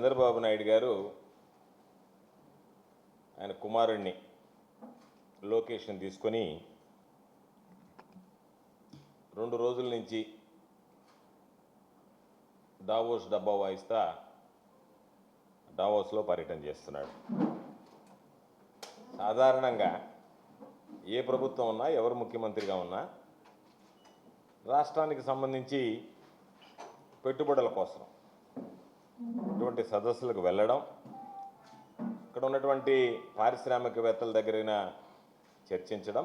చంద్రబాబు నాయుడు గారు ఆయన కుమారుణ్ణి లోకేష్ని తీసుకొని రెండు రోజుల నుంచి డావోస్ డబ్బా వాయిస్తా డావోస్లో పర్యటన చేస్తున్నాడు. సాధారణంగా ఏ ప్రభుత్వం ఉన్నా ఎవరు ముఖ్యమంత్రిగా ఉన్నా రాష్ట్రానికి సంబంధించి పెట్టుబడుల కోసం ఇటువంటి సదస్సులకు వెళ్ళడం ఇక్కడ ఉన్నటువంటి పారిశ్రామికవేత్తల దగ్గరైన చర్చించడం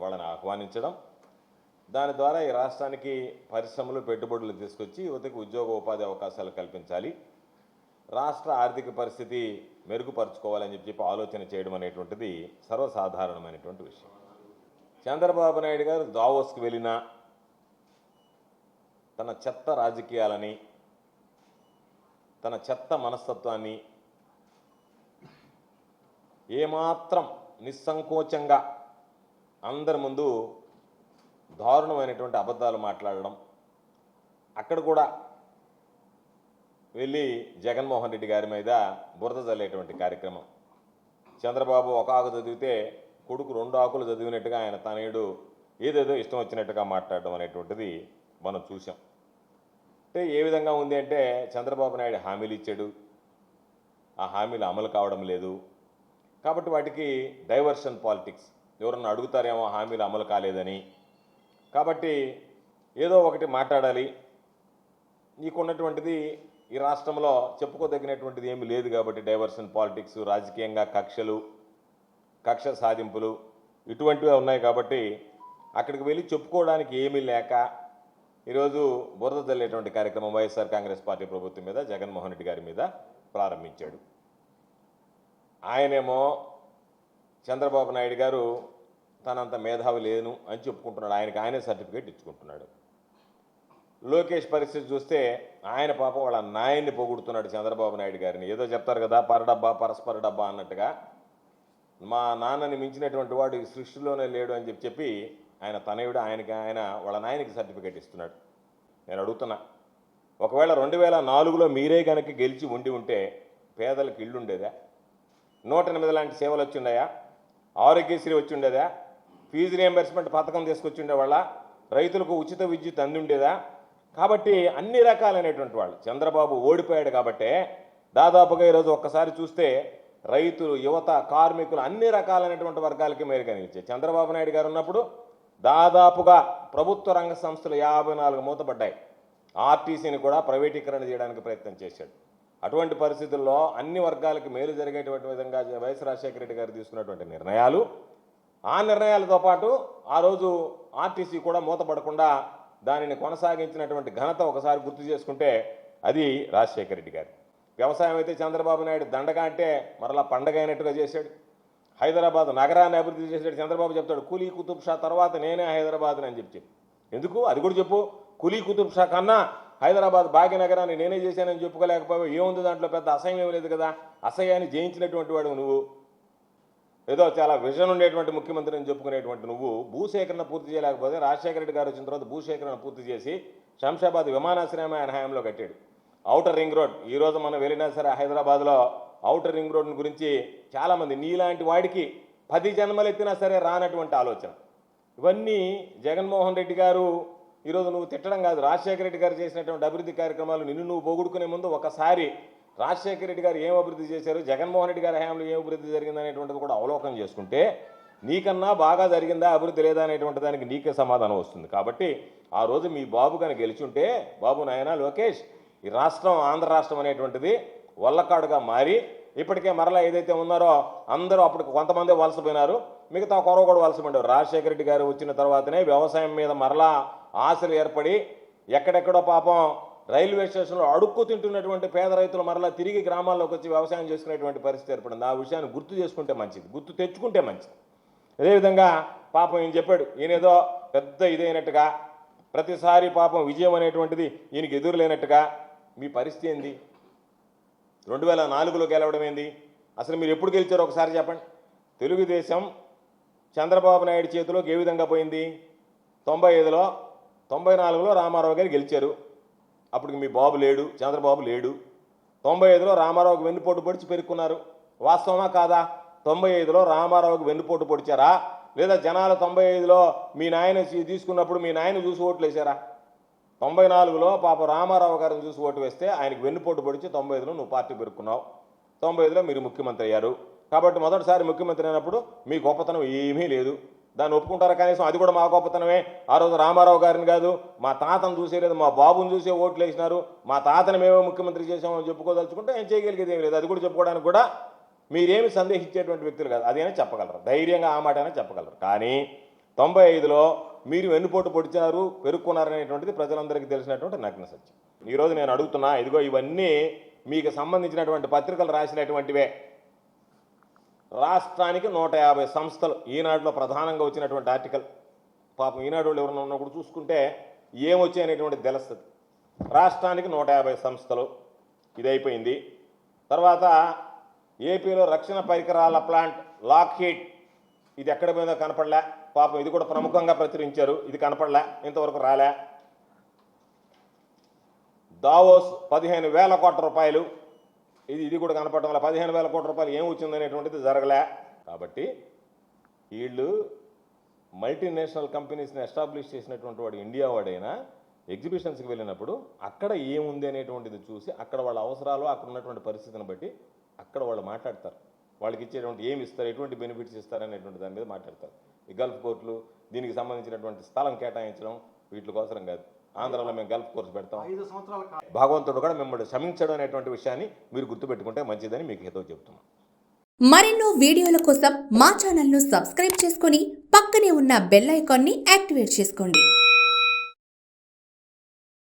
వాళ్ళని ఆహ్వానించడం దాని ద్వారా ఈ రాష్ట్రానికి పరిశ్రమలు పెట్టుబడులు తీసుకొచ్చి యువతకు ఉద్యోగ ఉపాధి అవకాశాలు కల్పించాలి. రాష్ట్ర ఆర్థిక పరిస్థితి మెరుగుపరుచుకోవాలని చెప్పి ఆలోచన చేయడం అనేటువంటిది సర్వసాధారణమైనటువంటి విషయం. చంద్రబాబు నాయుడు గారు దావోస్కి వెళ్ళినా తన చెత్త రాజకీయాలని తన చెత్త మనస్తత్వాన్ని ఏమాత్రం నిస్సంకోచంగా అందరి ముందు దారుణమైనటువంటి అబద్ధాలు మాట్లాడడం అక్కడ కూడా వెళ్ళి జగన్మోహన్ రెడ్డి గారి మీద బురద చల్లేటువంటి కార్యక్రమం. చంద్రబాబు ఒక ఆకు చదివితే కొడుకు రెండు ఆకులు చదివినట్టుగా ఆయన తనయుడు ఏదేదో ఇష్టం వచ్చినట్టుగా మాట్లాడడం అనేటువంటిది మనం చూసాం అంటే ఏ విధంగా ఉంది అంటే చంద్రబాబు నాయుడు హామీలు ఇచ్చాడు. ఆ హామీలు అమలు కావడం లేదు. కాబట్టి వాటికి డైవర్షన్ పాలిటిక్స్. ఎవరన్నా అడుగుతారేమో హామీలు అమలు కాలేదని. కాబట్టి ఏదో ఒకటి మాట్లాడాలి. నీకున్నటువంటిది ఈ రాష్ట్రంలో చెప్పుకోదగినటువంటిది ఏమీ లేదు కాబట్టి డైవర్షన్ పాలిటిక్స్ రాజకీయంగా కక్షలు కక్ష సాధింపులు ఇటువంటివే ఉన్నాయి కాబట్టి అక్కడికి వెళ్ళి చెప్పుకోవడానికి ఏమీ లేక ఈరోజు బురద జల్లేటువంటి కార్యక్రమం వైఎస్ఆర్ కాంగ్రెస్ పార్టీ ప్రభుత్వం మీద జగన్మోహన్ రెడ్డి గారి మీద ప్రారంభించాడు. ఆయనేమో చంద్రబాబు నాయుడు గారు తనంత మేధావి లేను అని చెప్పుకుంటున్నాడు. ఆయనకి ఆయనే సర్టిఫికేట్ ఇచ్చుకుంటున్నాడు. లోకేష్ పరిస్థితి చూస్తే ఆయన పాపం వాళ్ళ నాయన్ని పొగుడుతున్నాడు చంద్రబాబు నాయుడు గారిని. ఏదో చెప్తారు కదా పరడబ్బా పరస్పర డబ్బా అన్నట్టుగా. మా నాన్నని మించినటువంటి వాడు ఈ సృష్టిలోనే లేడు అని చెప్పి చెప్పి ఆయన తనయుడు ఆయనకి ఆయన వాళ్ళ నాయనకి సర్టిఫికేట్ ఇస్తున్నాడు. నేను అడుగుతున్నా ఒకవేళ రెండు వేల నాలుగులో మీరే కనుక గెలిచి ఉండి ఉంటే పేదలకు ఇల్లు ఉండేదా? నూట ఎనిమిది లాంటి సేవలు వచ్చిండయా ఆరోగ్యశ్రీ వచ్చిండేదా ఫీజు రియంబర్స్మెంట్ పథకం తీసుకొచ్చి ఉండేవాళ్ళ? రైతులకు ఉచిత విద్యుత్ అందుండేదా? కాబట్టి అన్ని రకాలైనటువంటి వాళ్ళు చంద్రబాబు ఓడిపోయాడు కాబట్టే దాదాపుగా ఈరోజు ఒక్కసారి చూస్తే రైతులు యువత కార్మికులు అన్ని రకాలైనటువంటి వర్గాలకి మేలు కలిగించాయి చంద్రబాబు నాయుడు గారు ఉన్నప్పుడు దాదాపుగా ప్రభుత్వ రంగ సంస్థలు యాభై నాలుగు మూతపడ్డాయి. ఆర్టీసీని కూడా ప్రైవేటీకరణ చేయడానికి ప్రయత్నం చేశాడు. అటువంటి పరిస్థితుల్లో అన్ని వర్గాలకు మేలు జరిగేటువంటి విధంగా వైఎస్ రాజశేఖర రెడ్డి గారు తీసుకున్నటువంటి నిర్ణయాలు ఆ నిర్ణయాలతో పాటు ఆ రోజు ఆర్టీసీ కూడా మూతపడకుండా దానిని కొనసాగించినటువంటి ఘనత ఒకసారి గుర్తు చేసుకుంటే అది రాజశేఖర రెడ్డి గారు. వ్యవసాయం అయితే చంద్రబాబు నాయుడు దండగా అంటే మరలా పండగ అయినట్టుగా చేశాడు. హైదరాబాద్ నగరాన్ని అభివృద్ధి చేశాడు చంద్రబాబు చెప్తాడు కూలీ కుతుబ్ షా తర్వాత నేనే హైదరాబాద్ అని చెప్పి ఎందుకు? అది కూడా చెప్పు. కూలీ కుతుబ్ షా కన్నా హైదరాబాద్ భాగ్యనగరాన్ని నేనే చేశానని చెప్పుకోలేకపోయావు. ఏముంది దాంట్లో పెద్ద అసహ్యం ఏం లేదు కదా? అసహ్యాన్ని జయించినటువంటి వాడు నువ్వు. ఏదో చాలా విజన్ ఉండేటువంటి ముఖ్యమంత్రి అని చెప్పుకునేటువంటి నువ్వు. భూసేకరణ పూర్తి చేయలేకపోతే రాజశేఖర రెడ్డి గారు వచ్చిన తర్వాత భూసేకరణ పూర్తి చేసి శంషాబాద్ విమానాశ్రయం ఆయన హయాంలో కట్టాడు. Outer ring road. ఈ రోజు మనం వెళ్ళినా సరే హైదరాబాద్లో అవుటర్ రింగ్ రోడ్ని గురించి చాలామంది నీలాంటి వాడికి పది జన్మలు ఎత్తినా సరే రానటువంటి ఆలోచన. ఇవన్నీ జగన్మోహన్ రెడ్డి గారు ఈరోజు నువ్వు తిట్టడం కాదు. రాజశేఖర రెడ్డి గారు చేసినటువంటి అభివృద్ధి కార్యక్రమాలు నిన్ను నువ్వు పొగుడుకునే ముందు ఒకసారి రాజశేఖర రెడ్డి గారు ఏం అభివృద్ధి చేశారు జగన్మోహన్ రెడ్డి గారి హయాంలో ఏం అభివృద్ధి జరిగిందనేటువంటిది కూడా అవలోకనం చేసుకుంటే నీకన్నా బాగా జరిగిందా అభివృద్ధి లేదా అనేటువంటి దానికి నీకే సమాధానం వస్తుంది. కాబట్టి ఆ రోజు మీ బాబు కనుక గెలిచుంటే బాబు నాయన లోకేష్ ఈ రాష్ట్రం ఆంధ్ర రాష్ట్రం అనేటువంటిది వల్లకాడుగా మారి ఇప్పటికే మరలా ఏదైతే ఉన్నారో అందరూ అప్పటికి కొంతమంది వలసపోయినారు. మిగతా కొరవ కూడా వలసపోయారు రాజశేఖర రెడ్డి గారు వచ్చిన తర్వాతనే వ్యవసాయం మీద మరలా ఆశలు ఏర్పడి ఎక్కడెక్కడో పాపం రైల్వే స్టేషన్లో అడుక్కు తింటున్నటువంటి పేద రైతులు మరలా తిరిగి గ్రామాల్లోకి వచ్చి వ్యవసాయం చేసుకునేటువంటి పరిస్థితి ఏర్పడింది. ఆ విషయాన్ని గుర్తు చేసుకుంటే మంచిది. గుర్తు తెచ్చుకుంటే మంచిది. అదేవిధంగా పాపం ఈయన చెప్పాడు ఈయనేదో పెద్ద ఇదైనట్టుగా ప్రతిసారి పాపం విజయం అనేటువంటిది ఈయనకి ఎదురు లేనట్టుగా మీ పరిస్థితి ఏంది? రెండు వేల నాలుగులో గెలవడం ఏంది అసలు మీరు ఎప్పుడు గెలిచారో ఒకసారి చెప్పండి. తెలుగుదేశం చంద్రబాబు నాయుడు చేతిలోకి ఏ విధంగా పోయింది? తొంభై ఐదులో తొంభై నాలుగులో రామారావు గారు గెలిచారు. అప్పటికి మీ బాబు లేడు చంద్రబాబు లేడు. తొంభై ఐదులో రామారావుకి వెన్నుపోటు పొడిచి పెరుక్కున్నారు. వాస్తవమా కాదా? తొంభై ఐదులో రామారావుకి వెన్నుపోటు పొడిచారా? లేదా జనాలు తొంభై ఐదులో మీ నాయన తీసుకున్నప్పుడు మీ నాయన చూసి ఓట్లు వేశారా తొంభై నాలుగులో పాప రామారావు గారిని చూసి ఓటు వేస్తే ఆయనకు వెన్నుపోటు పొడిచి తొంభై ఐదులో నువ్వు పార్టీ పెరుక్కున్నావు తొంభై ఐదులో మీరు ముఖ్యమంత్రి అయ్యారు. కాబట్టి మొదటిసారి ముఖ్యమంత్రి అయినప్పుడు మీ గొప్పతనం ఏమీ లేదు. దాన్ని ఒప్పుకుంటారా కనీసం? అది కూడా మా గొప్పతనమే. ఆ రోజు రామారావు గారిని కాదు మా తాతను చూసే లేదు మా బాబుని చూసే ఓట్లు వేసినారు. మా తాతను మేమే ముఖ్యమంత్రి చేసామని చెప్పుకోదలుచుకుంటే ఏం చేయగలిగేది ఏం లేదు. అది కూడా చెప్పుకోవడానికి కూడా మీరేమి సందేహించేటువంటి వ్యక్తులు కాదు. అదేనే చెప్పగలరు. ధైర్యంగా ఆ మాట అయినా చెప్పగలరు. కానీ తొంభై ఐదులో మీరు వెన్నుపోటు పొడిచారు పెరుక్కున్నారనేటువంటిది ప్రజలందరికీ తెలిసినటువంటి నగ్న సత్యం. ఈరోజు నేను అడుగుతున్నా ఇదిగో ఇవన్నీ మీకు సంబంధించినటువంటి పత్రికలు రాసినటువంటివే. రాష్ట్రానికి నూట యాభై సంస్థలు ఈనాడులో ప్రధానంగా వచ్చినటువంటి ఆర్టికల్. పాపం ఈనాడు వాళ్ళు ఎవరైనా ఉన్నప్పుడు చూసుకుంటే ఏమొచ్చాయి తెలుస్తుంది రాష్ట్రానికి నూట యాభై సంస్థలు ఇది అయిపోయింది తర్వాత ఏపీలో రక్షణ పరికరాల ప్లాంట్ లాక్ హీట్ ఇది ఎక్కడ పోయిందో కనపడలే. పాపం ఇది కూడా ప్రముఖంగా ప్రచురించారు. ఇది కనపడలే ఇంతవరకు రాలే. దావోస్ పదిహేను వేల కోట్ల రూపాయలు. ఇది ఇది కూడా కనపడడం వల్ల పదిహేను వేల కోట్ల రూపాయలు ఏం వచ్చిందనేటువంటిది జరగలే. కాబట్టి వీళ్ళు మల్టీనేషనల్ కంపెనీస్ని ఎస్టాబ్లిష్ చేసినటువంటి వాడు ఇండియా వాడైనా ఎగ్జిబిషన్స్కి వెళ్ళినప్పుడు అక్కడ ఏముంది అనేటువంటిది చూసి అక్కడ వాళ్ళ అవసరాలు అక్కడ ఉన్నటువంటి పరిస్థితిని బట్టి అక్కడ వాళ్ళు మాట్లాడతారు. వాళ్ళకి ఇచ్చేటువంటి ఏమి ఇస్తారు ఎటువంటి బెనిఫిట్స్ ఇస్తారు అనేటువంటి దాని మీద మాట్లాడతారు. ఈ గల్ఫ్ కోర్టులు దీనికి సంబంధించినటువంటి స్థలం కేటాయించడం వీటి కోసరం కాదు. ఆంధ్రాలో మేము గల్ఫ్ కోర్స్ పెడతాం. భగవంతుడు కూడా మిమ్మల్ని క్షమించడం అనేటువంటి విషయాన్ని మీరు గుర్తుపెట్టుకుంటే మంచిదని మీకు హితవు చెప్తున్నాను మరెన్నో వీడియోల కోసం మా ఛానల్ను సబ్స్క్రైబ్ చేసుకొని పక్కనే ఉన్న బెల్ ఐకాన్ని యాక్టివేట్ చేసుకోండి.